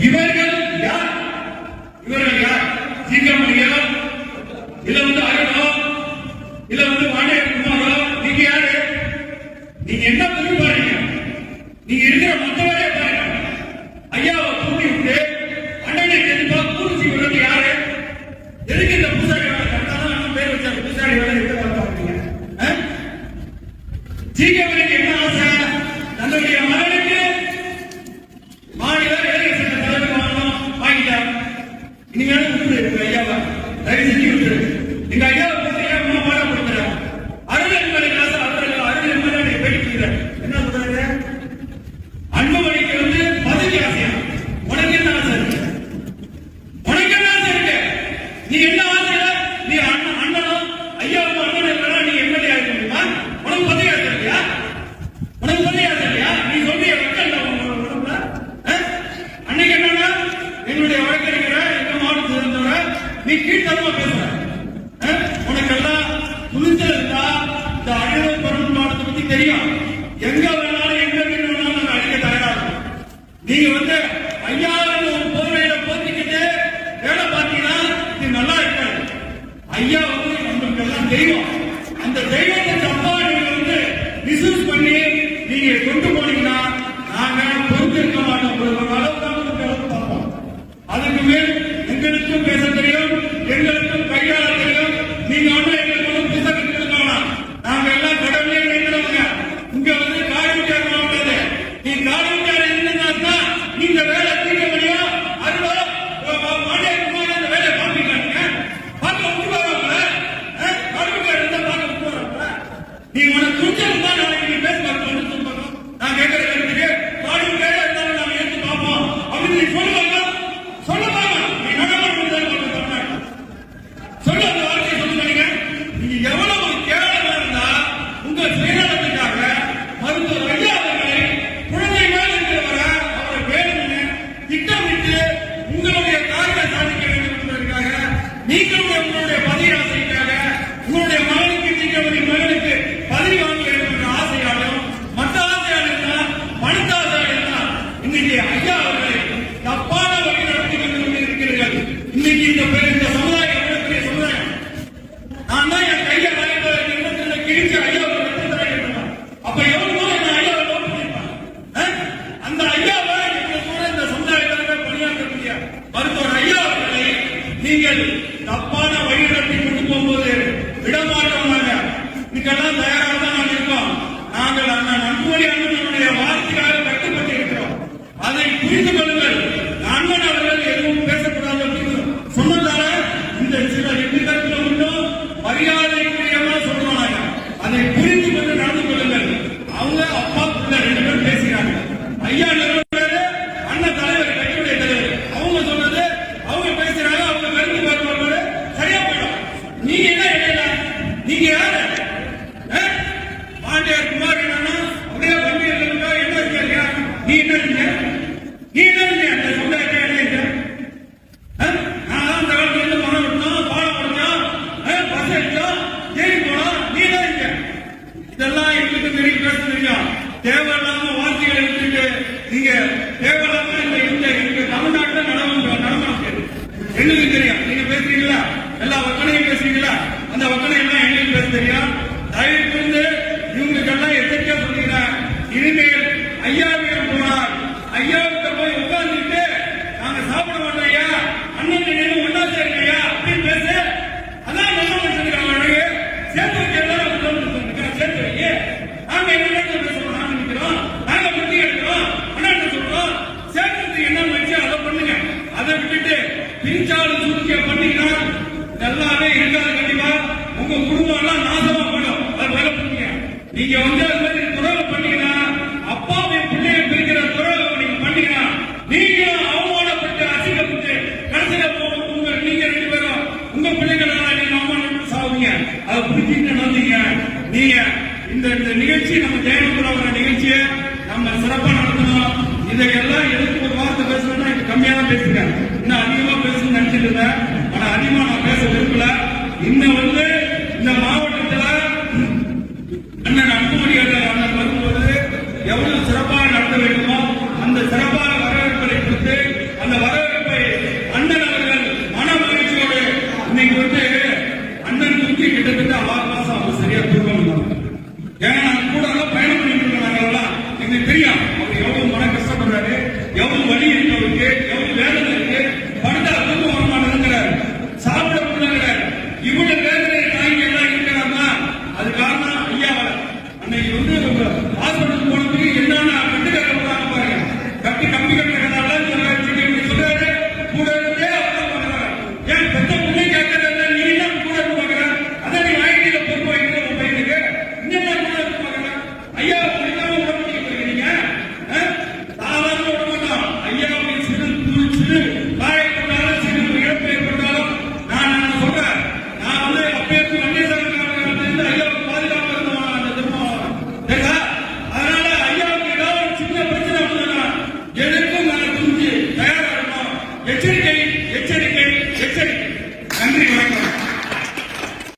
இவர்கள் யார்? இவர்கள் யார்? சீக்கிரமணியா இல்ல வந்து அருணா இல்ல வந்து வாடகை குமாரோ நீங்க யாரு? நீங்க என்ன பண்ணி பாருங்க? நீங்க இருக்கிற மத்த பாருங்க. ஐயாவை கூட்டி விட்டு அண்ணனை எதிர்ப்பா பூர்த்தி விடுறது யாரு? எதுக்கு இந்த பூசாரி வேலை கரெக்டாக பேர் வச்சாரு? பூசாரி வேலை எதுக்கு வேலை பார்க்குறீங்க சீக்கிரமணிக்கு என்ன ஆசை? தன்னுடைய மன மாநில வேலை சட்ட தலைவர் வாங்கணும் வாங்கிட்டார் இனிமேல் விட்டுரு உங்க ஐயாவை தயவு செஞ்சு விட்டுரு எங்க ஐயாவை பத்தி ஏன் பாட கொடுக்குற அருள் என்பதை காசு அருள் என்பதை நீ பேசிக்கிற என்ன சொல்றாங்க அன்புமணிக்கு வந்து பதவி ஆசையா உனக்கு என்ன ஆசை இருக்கு உனக்கு என்ன ஆசை இருக்கு நீ என்ன தெரியும். எங்க வேணாலும் எங்க வேணாலும் நாங்க அழிக்க தயாரா இருக்கோம் நீங்க வந்து ஐயாவது ஒரு போர்வையில போத்திக்கிட்டு வேலை பார்த்தீங்கன்னா இது நல்லா இருக்காது. ஐயா வந்து நம்மளுக்கு எல்லாம் தெய்வம். அந்த தெய்வத்தை தப்பா நீங்க வந்து மிஸ்யூஸ் பண்ணி நீங்க கொண்டு போனீங்கன்னா நாங்க பொறுத்திருக்க மாட்டோம். ஒரு அளவு தான் உங்களுக்கு பார்ப்போம். அதுக்கு மேல் எங்களுக்கும் பேச தெரியும் எங்களுக்கும் கையாள தெரியும். நீங்க ஒன்றும் இந்த வேலை தீர்க்க முடியும் அதுவா மாநிலக்குமார் அந்த வேலை பார்ப்பீங்க நீங்க பார்க்க விட்டு வராங்கள காரியக்கார இருந்தா பார்க்க விட்டு வராங்கள நீ உனக்கு துணிச்சல் தான் நாளைக்கு நீ பேச பார்க்கணும் நான் கேட்கிற கேள்விக்கு காரியக்கார இருந்தாலும் நாங்க எடுத்து பார்ப்போம் அப்படின்னு நீ சொல்லுவாங்க சொல்லுவாங்க நீ நகரம் தமிழ்நாடு சொல்ல அந்த வார்த்தையை சொல்லுங்க நீங்க எவ்வளவு கேவலமா இருந்தா உங்க சுயநலத்துக்காக மருத்துவர் ஐயா அவர்களை குழந்தை மேல் இருக்கிறவரை அவரை வேணும்னு திட்டமிட்டு உங்களுடைய காரியம் சாதிக்க வேண்டும் என்பதற்காக நீங்களுடைய உங்களுடைய பதவி ஆசைக்காக உங்களுடைய மகனுக்கு நீங்களுடைய மகனுக்கு பதவி வாங்க வேண்டும் என்ற ஆசையாலும் மற்ற ஆசையால் பணத்த ஆசையால் இன்னைக்கு ஐயா அவர்களை தப்பான வழி நடத்தி கொண்டு இருக்கிறீர்கள் இன்னைக்கு இந்த பேர் இந்த சமுதாயம் எவ்வளவு பெரிய சமுதாயம் நான் தான் என் கையை வாங்கிட்டு இந்த இடத்துல கிழிச்சு ஐயாவை வெட்டுறேன் அப்ப எவ்வளவு நான் ஐயாவை லோன் பண்ணிருப்பேன் ஆ? அந்த ஐயாவை நீங்கள் கூட இந்த சமுதாயத்திற்கு பணியாற்றக்கூடிய மருத்துவர் ஐயா அவர்களை நீங்கள் தப்பான வழி நடத்தி கொண்டு போகும்போது விடமாட்டோம் நாங்க இதுக்கெல்லாம் தயாராக தான் நாங்கள் இருக்கோம். நாங்கள் அண்ணன் அன்புமணி அண்ணன் வார்த்தையாக கட்டுப்பட்டு இருக்கிறோம் அதை புரிந்து கொள்ளுங்கள் அண்ணன் அவர்கள் எதுவும் பேசக்கூடாது அப்படின்னு சொன்னதால இந்த சில எண்ணிடத்தில் இன்னும் மரியாதைக்குரியமா சொல்றோம் நாங்க அதை புரிந்து கொண்டு நடந்து கொள்ளுங்கள் அவங்க அப்பா பிள்ளை ரெண்டு பேரும் பேசுகிறாங்க ஐயா நிறுவனர் அண்ணன் தலைவர் கட்சியுடைய தலைவர் அவங்க சொன்னது அவங்க பேசுறாங்க அவங்க கருத்து பார்ப்பாங்க சரியா போயிடும் நீங்க என்ன இடையில நீங்க யாரு ஆ? பாண்டியர் குமார் என்னன்னா அப்படியே வண்டியில் இருக்கா என்ன இருக்கியா நீ என்ன இருக்கீங்க நீ என்ன இருக்கீங்க அந்த சமுதாயத்தை என்ன இருக்க நான் அந்த காலத்துல இருந்து மரம் வெட்டினோம் பாலம் உடைச்சோம் பஸ் அடிச்சோம் ஜெயிலுக்கு போனோம் நீ தான் இருக்க இதெல்லாம் எங்களுக்கு தெரியும் பேச தெரியும். தேவையில்லாம வார்த்தைகளை விட்டுட்டு நீங்க தேவையில்லாம இந்த இந்த இந்த தமிழ்நாட்டுல நடவு நடமாட்டு எங்களுக்கு தெரியும். நீங்க பேசுறீங்களா? எல்லா வக்கனையும் பேசுறீங்களா? அந்த வக்கனை எல்லாம் எங்களுக்கு பேச தெரியும். தயவு கூர்ந்து இவங்களுக்கெல்லாம் எச்சரிக்கையா சொல்லிக்கிறேன். இனிமேல் ஐயாவிடம் எல்லாமே இருக்காது கண்டிப்பா. உங்க குடும்பம் எல்லாம் நாசமா போயிடும். அது வேலை பண்ணுங்க நீங்க வந்து அது மாதிரி துறவு பண்ணீங்கன்னா அப்பாவின் பிள்ளைய பிரிக்கிற துறவு நீங்க பண்ணீங்கன்னா நீங்களும் அவமானப்பட்டு அசிங்கப்பட்டு கடைசியில போக உங்க நீங்க ரெண்டு பேரும் உங்க பிள்ளைகள் எல்லாம் நீங்க அவமானப்பட்டு சாவுங்க அதை புரிஞ்சுட்டு நடந்தீங்க. நீங்க இந்த இந்த நிகழ்ச்சி நம்ம ஜெயலலிதா நிகழ்ச்சியை நம்ம சிறப்பா நடத்தணும். இதையெல்லாம் எதுக்கு ஒரு வார்த்தை பேசணும்னா இது கம்மியா தான் பேசுங்க இன்னும் அதிகமா பேசணும்னு நினைச்சிட்டு இருந்தேன் ஆனா அதிகமா நான் பேச விரும்பல இன்னும் வந்து இந்த மாவட்டத்துல அண்ணன் அன்புமணி அண்ணன் வரும்போது எவ்வளவு சிறப்பாக நடத்த வேண்டுமோ அந்த சிறப்பான வரவேற்பை கொடுத்து அந்த வரவேற்பை அண்ணன் அவர்கள் மன மகிழ்ச்சியோடு இன்னைக்கு வந்து அண்ணன் குத்தி கிட்டத்தட்ட ஆறு மாசம் அவங்க சரியா தூக்கம் ஏன்னா நான் கூட எல்லாம் பயணம் பண்ணிட்டு இருக்கோம் எங்களுக்கு தெரியும் அவர் எவ்வளவு மன கஷ்டப்படுறாரு எவ்வளவு வழி இருக்கு அவருக்கு.